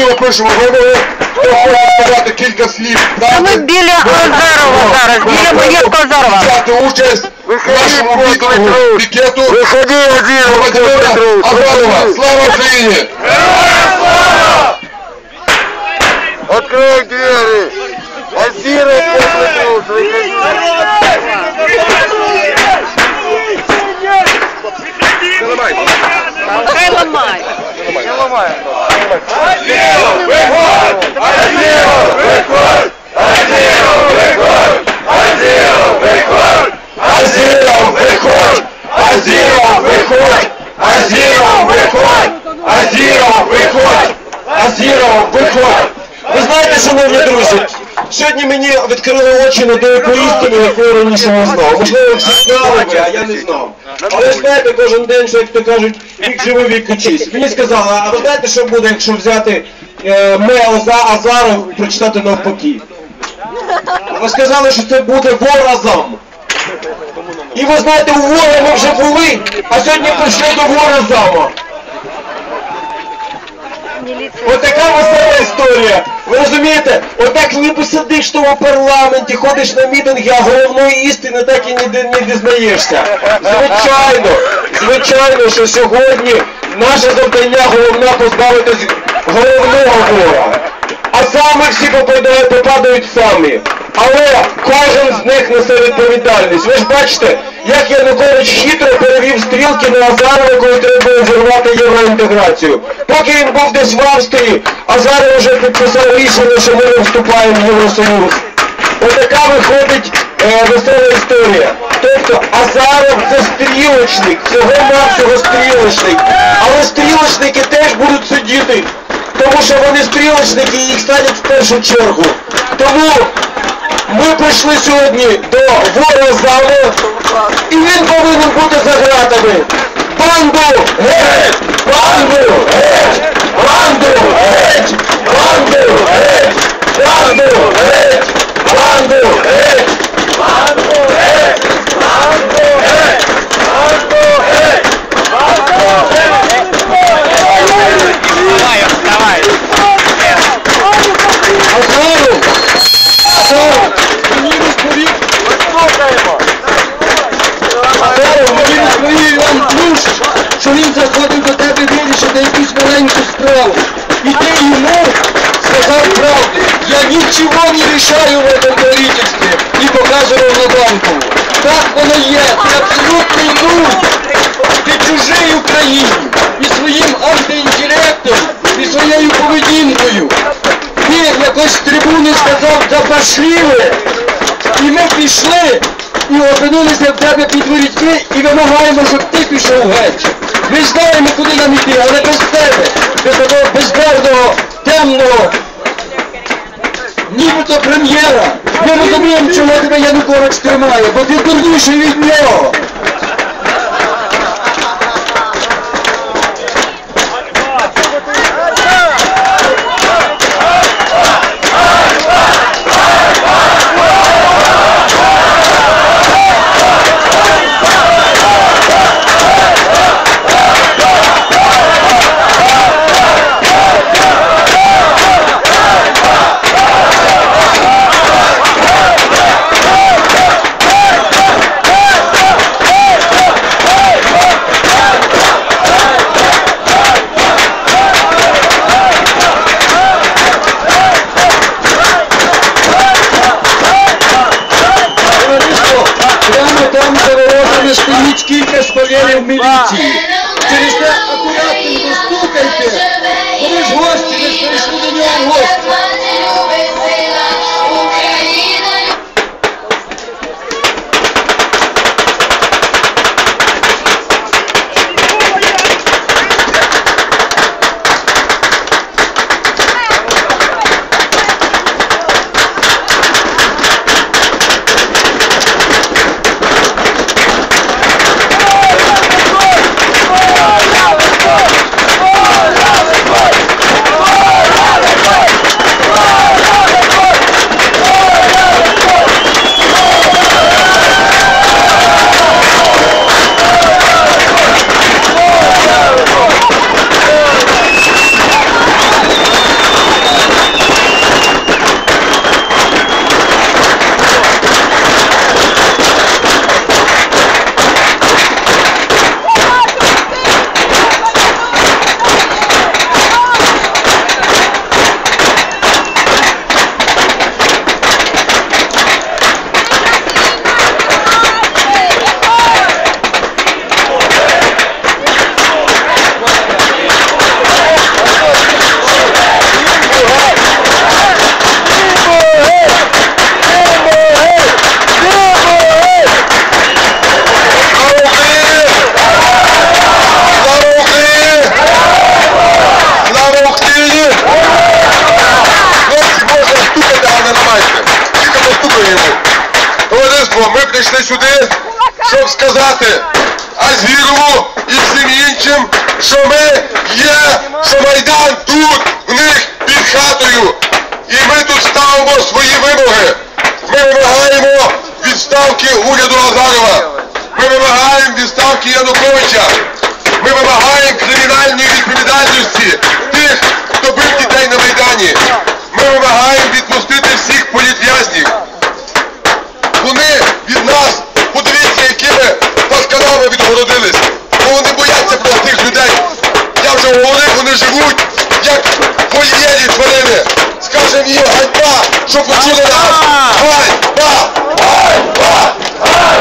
Ми пишемо голови, хто хоче сказати кілька слів. Ми біля Азарова зараз, біля Боєвка Азарова. Взяти участь в нашому мітингу, пікету громадянина Азарова. Слава Україні! Открой двери! Азира Петров, выходи! Хай ламай. Азіров, виходь! Азіров, виходь! Азіров, виходь! Азіров, виходь! Азіров, виходь! Ви знаєте, шановні друзі, сьогодні мені відкрили очі на деяку істину, яку я раніше не знав. Можливо, всі знали а я не знав. Але ж знаєте, кожен день, що як то кажуть, вік живий, вік учись. Мені сказали, а ви знаєте, що буде, якщо взяти е, мейл за Азаров і прочитати навпаки? Ви сказали, що це буде воразам. І ви знаєте, у ворога ми вже були, а сьогодні прийшли до воразама. Ось така весела історія. Ви розумієте? Отак ніби сидиш в тому парламенті, ходиш на мітинги, а головної істини так і не, не дізнаєшся. Звичайно, звичайно, що сьогодні наше завдання головне позбавитись головного вора. А саме всі попадають, попадають самі. Але кожен з них несе відповідальність. Ви ж бачите, як Янукович хитро перевів стрілки на Азарова, коли треба було зірвати євроінтеграцію. Поки він був десь в Австрії, Азаров вже підписав рішення, що ми не вступаємо в Євросоюз. Отака виходить е, весела історія. Тобто Азаров це стрілочник, всього-навсього стрілочник. Але стрілочники теж будуть сидіти, тому що вони стрілочники і їх стануть в першу чергу. Тому ми прийшли сьогодні до ворога залу, і він повинен бути за. Що він заходив до тебе вирішити якусь маленьку справу. І ти йому сказав правду. Я нічого не рішаю в этом правительстве. І показував на банку. Так воно є. Ти абсолютний нуль. Ти чужий Україні. І своїм антиінтелектом, і своєю поведінкою. Ти якось з трибуни сказав запашливе. І ми пішли і опинилися в тебе під ворітьми і вимагаємо, щоб ти пішов геть. Ми знаємо, куди нам іти, але без тебе, без такого бездарного, темного, нібито прем'єра. Ми розуміємо, чому тебе Янукович тримає, бо ти дурніший від нього. Воротами стоїть кілька шпалерів міліції. Через те акуратно стукайте, коли ж гості, не ж прийшли до нього в гості. Прийшли сюди, щоб сказати Азірову і всім іншим, що ми є, що Майдан тут, в них під хатою. І ми тут ставимо свої вимоги. Ми вимагаємо відставки уряду Азарова. Ми вимагаємо відставки Януковича. Ми вимагаємо кримінальної відповідальності тих, хто бив дітей на Майдані. Ми вимагаємо відпустити всіх політв'язнів. Скажем її ганьба, щоб почули нас. Ганьба! Ганьба! Ганьба!